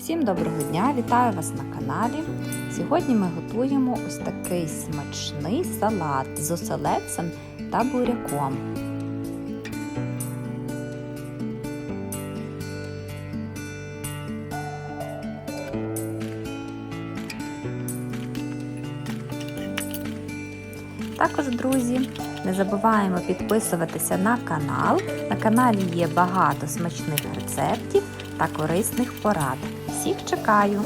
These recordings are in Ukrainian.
Всім доброго дня! Вітаю вас на каналі. Сьогодні ми готуємо ось такий смачний салат з оселедцем та буряком. Також, друзі, не забуваємо підписуватися на канал. На каналі є багато смачних рецептів та корисних порад. Всіх чекаю!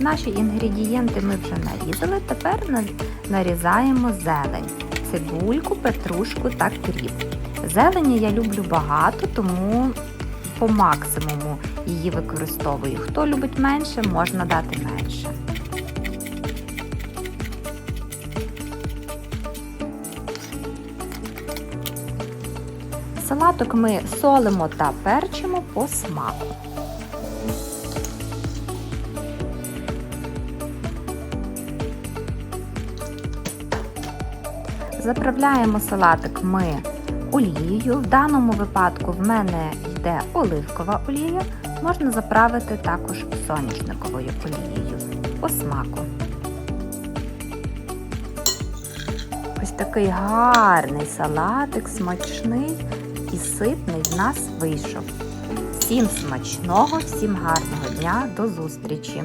Наші інгредієнти ми вже нарізали. Тепер нарізаємо зелень, цибульку, петрушку та кріп. Зелені я люблю багато, тому по максимуму її використовую. Хто любить менше, можна дати менше. Салаток ми солимо та перчимо по смаку. Заправляємо салатик ми олією. В даному випадку в мене йде оливкова олія, можна заправити також соняшниковою олією по смаку. Ось такий гарний салатик, смачний і ситний в нас вийшов. Всім смачного, всім гарного дня, до зустрічі!